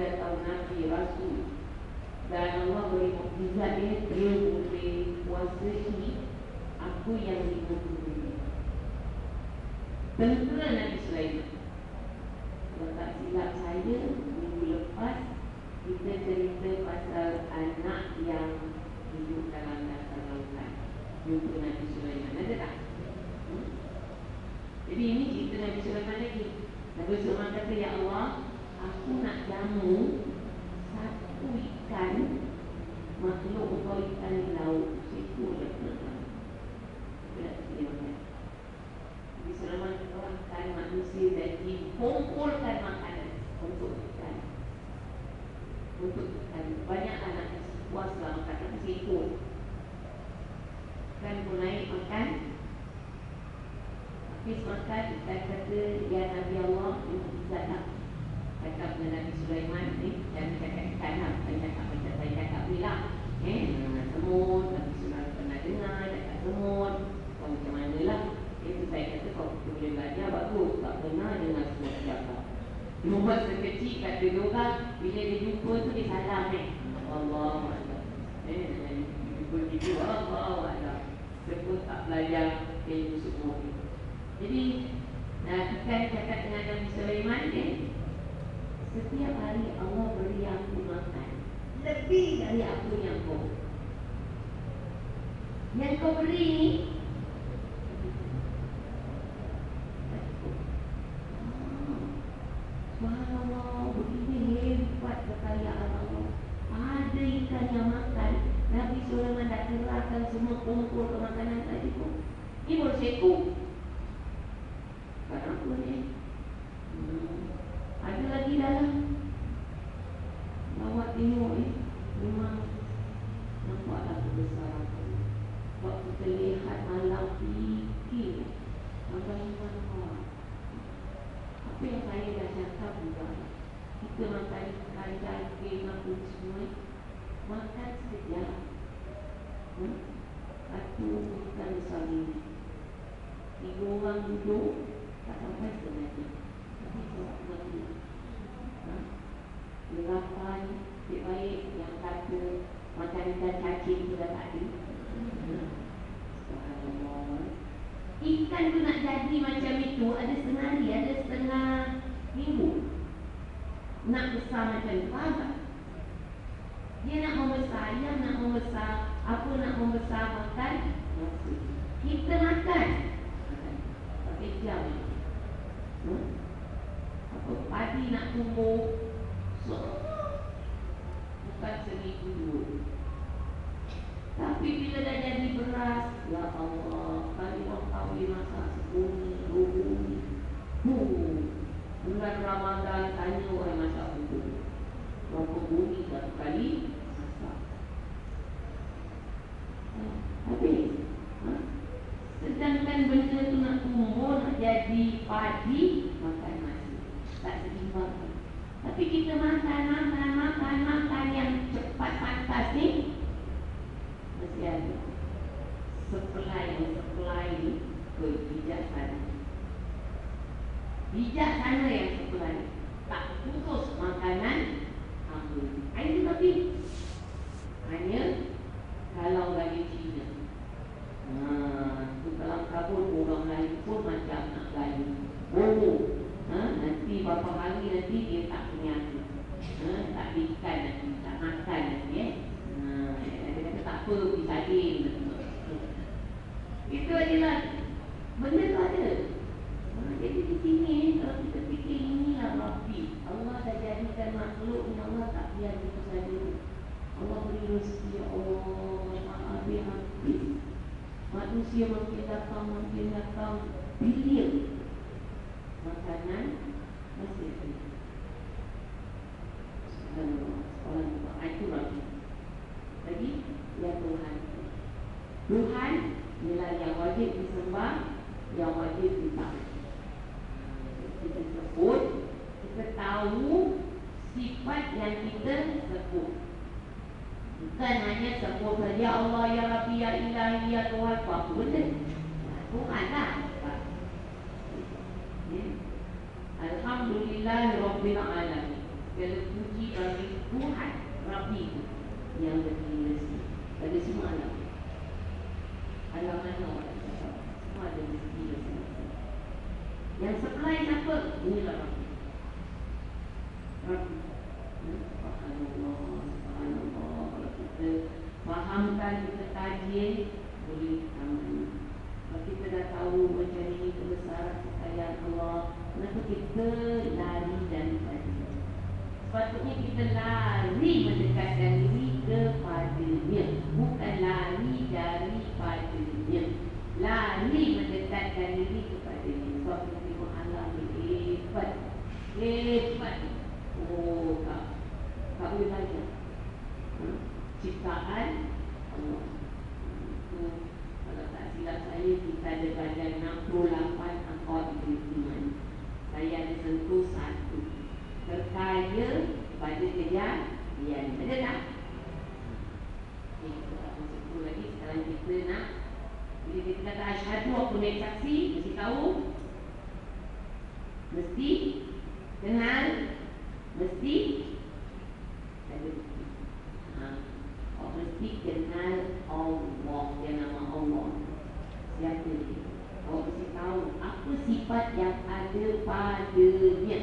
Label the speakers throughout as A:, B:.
A: atau Nabi Rasul dan Allah beri mukjizat dia dia boleh kuasai apa yang lima puluh tentera Nabi Sulaiman. Kalau tak silap saya minggu lepas kita cerita pasal anak yang hidup dalam dasar lautan untuk Nabi Sulaiman ada tak? Hmm? Jadi ini cerita Nabi Sulaiman lagi. Nabi Sulaiman kata Ya Allah Aku nak jamu Satu ikan Makhluk atau ikan di laut Siku je Tidak sedia Nabi Sulaiman Orang manusia jadi Kumpulkan makanan Untuk ikan. Untuk ikan. Banyak anak puaslah makan Tapi siku Kan pun naik makan. Habis makan Kita kata Ya Nabi Allah Untuk Izzat lah Cakap dengan Nabi Sulaiman ni Jangan cakap ikan lah. Saya cakap macam saya cakap ni lah. Eh Semut Nabi Sulaiman pernah dengar Cakap semut. Kau macam mana lah Itu saya kata Kau boleh belajar Bagus Tak pernah dengar semut cakap Cuma masa kecil kata orang Bila dia jumpa tu dia salam eh. Allah Eh Jumpa video Allah Allah Sebut tak belajar Ilmu semua jadi Nah, kita cakap dengan Nabi Sulaiman ni Setiap hari Allah beri aku makan. Lebih dari apa yang kau Yang kau beri ni Subhanallah Begini hebat kekayaan Allah. Ada ikan yang makan. Nabi Sulaiman dah kerahkan semua kumpul ke makanan tadi pun. Ini baru sekut Sekarang pun ni hmm. Ada lagi dalam Bawa tengok ni Memang Nampaklah kebesaran Sebab kita lihat malam fikir Bagaimana kau Apa yang saya dah cakap juga Kita makan ikan daging apa semua Makan sekejap hmm? Satu besar ni Tiga orang duduk Tak sampai setengah jam Tapi sebab lagi ha? Delapan Cik baik yang kata Makan ikan cacing tu dah tak ada. Ikan tu nak jadi macam itu Ada setengah hari, ada setengah minggu Nak besar macam tu, faham tak? Dia nak membesar, ayam nak membesar Apa nak membesar makan. Kita makan. Pakai jam hmm? Apa padi nak tumbuh? Bukan seminggu dulu. Tapi bila dah jadi beras Ya Allah Kali orang kahwin masak sebumi Dua bumi Bulan Ramadan Tanya orang masak itu Berapa bumi satu kali Masak. Habis. Ha? Sedangkan benda tu nak tumbuh Nak jadi padi Makan nasi. Tak seimbang Tapi kita makan, makan, makan, makan Yang cepat pantas ni Mesti ada. Supply supply ni Bijaksana Bijaksana yang supply Tak putus makanan Apa Ini tapi Hanya Kalau gaji Cina Haa Tu kalau kabur orang lain pun macam nak gaji Bobo ha? Nanti berapa hari nanti dia tak punya ha? Tak diikan nanti Tak makan nanti eh ha? Dia kata tak apa Pergi sadin Itu adalah Benda tu ada ha? Jadi di sini Kalau kita fikir inilah Rabbi Allah dah jadikan makhluk ni Allah tak biar kita saja Allah beri rezeki ya Allah Habis-habis Manusia makin datang Makin datang Bilion Makanan Masih ada. Subhanallah Subhanallah Itu Rabbi Lagi Ya Tuhan. Tuhan Ialah yang wajib disembah Yang wajib ditaati Kita sebut Kita tahu Sifat yang kita sebut Bukan hanya sebut saja Allah ya Rabbi ya Ilahi ya Tuhan Apa benda. Tuhan lah. Ya. Alhamdulillah Rabbil Alamin Segala puji Rabbi Tuhan Rabbi Yang berdiri rezeki Pada semua alam. Alam cakap Semua ada rezeki rezeki Yang supply siapa? Inilah Rabbi. Rabbi. Subhanallah. Kalau kita fahamkan Kita kaji Boleh aman Kalau kita dah tahu Macam ini kebesaran Kekayaan Allah Kenapa kita lari daripada dia Sepatutnya kita lari Mendekatkan diri kepadanya Bukan lari daripadanya. Lari mendekatkan diri kepadanya Sebab kita tengok Allah ni Hebat Hebat Oh tak Tak boleh baca hmm? Ciptaan Allah Itu Kalau tak silap saya Kita ada badan 68 Akor iman Saya ada sentuh satu Terkaya Pada kejadian Ada tak? Okay, kita tak masuk lagi Sekarang kita nak Bila kita kata Asyhadu aku naik saksi Mesti tahu. Mesti Kenal. Mesti Ada. Ha. Oh, mesti kenal Allah. Yang nama Allah. Siapa dia? Awak mesti tahu Apa sifat yang ada padanya.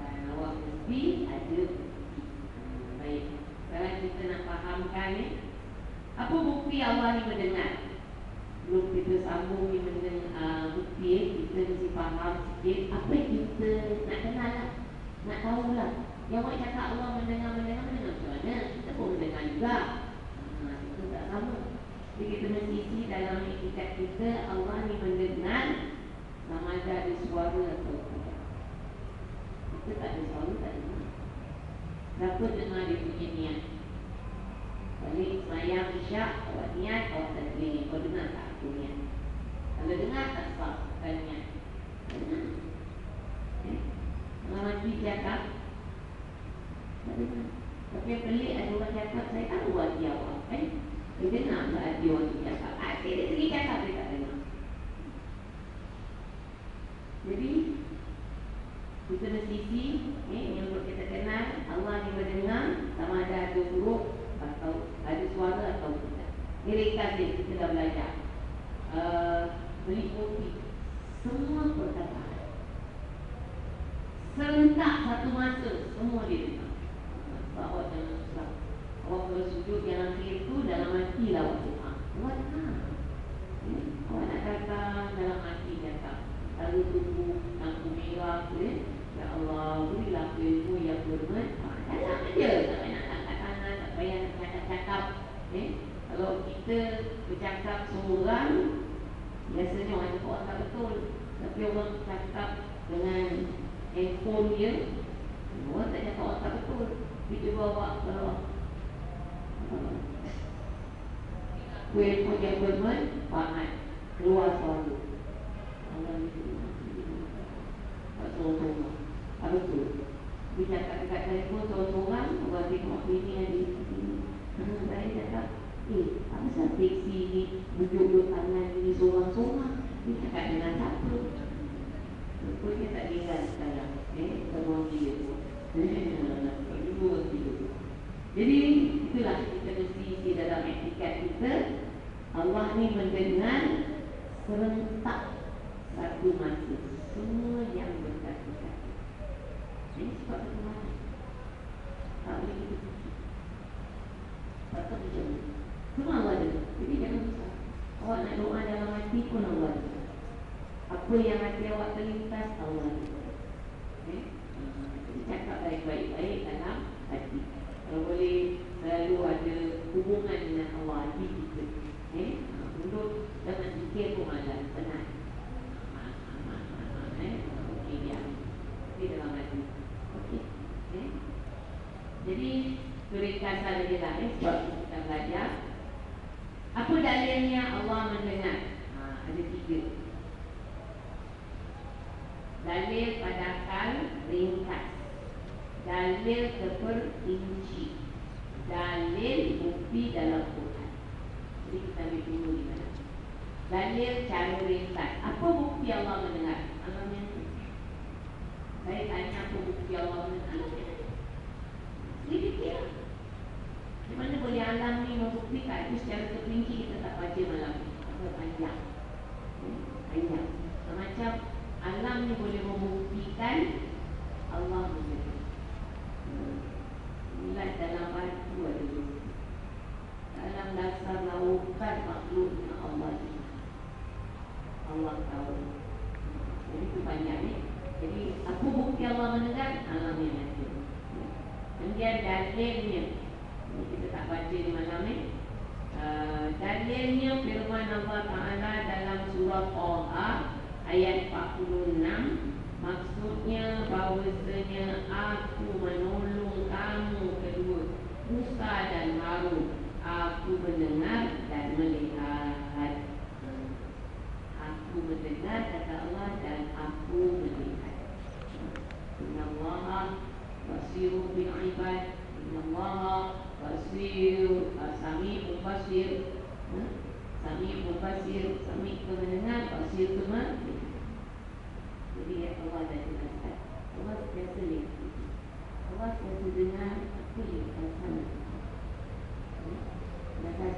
A: Dan awak mesti ada. Ha, Baik. Sekarang kita nak fahamkan ni Apa bukti Allah ni mendengar? Belum kita sambung ni mendengar uh, bukti Kita mesti faham sikit Apa yang kita nak kenal lah. Nak tahu lah Yang awak cakap Allah mendengar-mendengar Mendengar macam mana? Kita pun mendengar juga. Ha, Itu tak sama. Jadi kita mesti isi dalam etikat kita Allah ni mendengar Sama ada ada suara atau tidak. Kita tak ada suara tak dengar Siapa dengar dia punya niat Balik semayang isyak Awak niat Awak tak telinga Kau dengar tak aku niat? Kalau dengar tak sah Bukan niat. Dengar eh? Kalau mati cakap Tapi yang pelik ada orang cakap Saya tahu hati awak eh? Dia dengar tak hati orang tu cakap Asyik dia sendiri cakap Dia tak dengar. Jadi kita mesti isi eh, yang kita kenal. Allah ni mendengar sama ada ada huruf atau ada suara atau tidak. Ini ringkas dia kita dah belajar. Uh, meliputi semua perkataan. Serentak satu masa semua dia dengar. Sebab awak jangan susah. Awak kalau sujud yang akhir tu dalam hati lah awak doa. Awak dengar. Eh, awak nak kata dalam hati kata. Lalu tubuh lampu merah tu eh. Ya Allah, berilah ilmu yang bermanfaat. Dalam aja. Tak payah nak angkat tangan, tak payah nak cakap-cakap. Eh? Kalau kita bercakap seorang, biasanya orang cakap orang tak betul. Tapi orang cakap dengan handphone dia, orang tak cakap orang tak betul. Cuba awak kalau Kuih pun yang bermanfaat Keluar suara Tak sorang-sorang Apa tu? Dia cakap dekat telefon sorang-sorang Orang tengok bini sini hmm, Saya cakap Eh, apa sebab teksi ni Duduk-duduk tangan ni sorang-sorang Dia cakap dengan siapa Rupanya tak tinggal sekarang? Eh, semua dia tu. Eh, tidur Jadi, itulah kita mesti isi dalam etikat kita Allah ni mendengar serentak satu masa semua yang berkaitan. Ini sebab itu mana? Tak boleh kita fikir. Tak tahu macam mana. Semua Allah ada. Jadi jangan susah. Awak nak doa dalam hati pun Allah ada. Apa yang hati awak terlintas Allah ada. Okay? Cakap baik-baik baik dalam hati. Kalau boleh selalu ada hubungan dengan Allah hati kita. Eh? Mulut jangan fikir pun malas. Tenang. Eh? Okey dia. Di dalam hati. Okey. Eh? Jadi Keringkasan dia lah eh, Sebab kita belajar Apa dalilnya Allah mendengar ha, Ada tiga Dalil pada akal ringkas. Dalil terperinci. Dalil bukti dalam Quran. Jadi kita ambil dulu di mana. Dalil cara ringkas. Apa bukti Allah mendengar? Allah yang Saya tanya apa bukti Allah ada Sedikit lah Di mana boleh alam ni membuktikan? Itu secara terperinci kita tak baca malam Apa panjang? Hmm? Panjang. Macam alam ni boleh membuktikan Allah hmm. Nilai dalam batu ada Dalam dasar lautan makhluknya Allah Allah tahu. Jadi itu banyak ni. Jadi apa bukti Allah mendengar? Alam yang ada. Kemudian dalilnya. Ini kita tak baca di malam ni. Uh, Dalilnya firman Allah Ta'ala dalam surah Taha Ayat 46 Maksudnya bahawasanya aku menolong kamu kedua Musa dan Harun Aku mendengar dan melihat aku mendengar kata Allah dan aku melihat. Inna Allah basiru bin ibad. Inna Allah basiru sami mubasir. Sami mubasir, sami ke mendengar, basir ke melihat. Jadi Allah dah jelaskan. Allah biasa lihat. Allah biasa dengar, aku lihat sana. Dan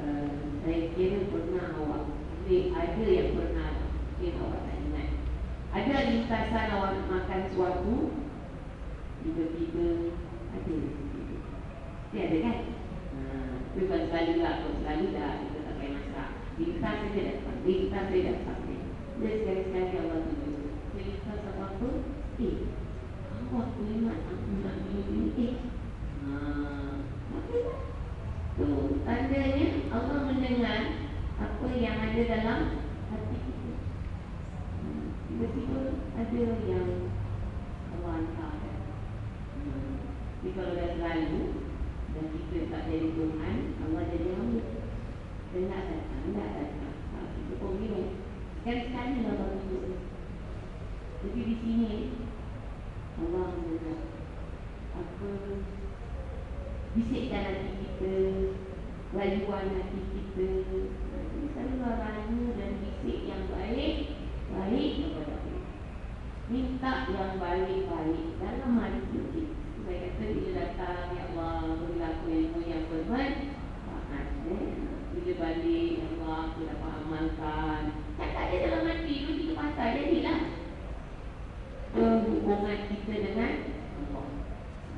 A: uh, saya kira pernah awak mungkin ada yang pernah mungkin awak tak ingat ada lintasan awak makan sesuatu tiba-tiba ada dia ada kan ha, tapi bukan selalu lah kalau selalu dah kita tak payah masak lintas saja dapat lintas saja dapat dia sekali-sekali Allah tu dalam hati kita. Hmm, tiba-tiba ada yang Allah hantar. Hmm, tapi kalau dah selalu dan kita tak jadi Tuhan, Allah jadi hamba. Dia nak datang, tak datang. Ha, kita pun bingung. Sekali-sekali lah Allah tunjuk. Jadi di sini Allah mendengar apa bisikkan hati kita, rayuan hati kita, Misalnya rayu dan bisik yang baik Baik kepada Allah. Minta yang baik-baik Dalam hati kita Saya kata bila datang Ya Allah Berilah aku ilmu yang bermanfaat eh? Bila balik Ya Allah Aku dapat amalkan. Cakap dia dalam hati Dua tiga pasal Jadilah. Hubungan kita dengan Allah.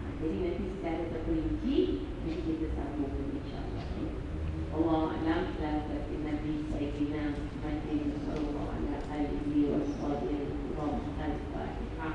A: Ha, Jadi nanti secara terperinci Nanti kita sambung InsyaAllah Allah Alam Selamat Nabi Sayyidina Muhammadin Sallallahu Alaihi Wasallam Al-Fatihah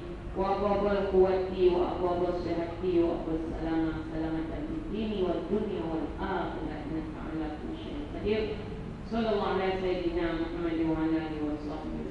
A: وابواب القوه وابواب الصحه وابواب السلامه سلامه في الدين والدنيا والاخره انك على كل شيء قدير صلى الله على سيدنا محمد وعلى اله وصحبه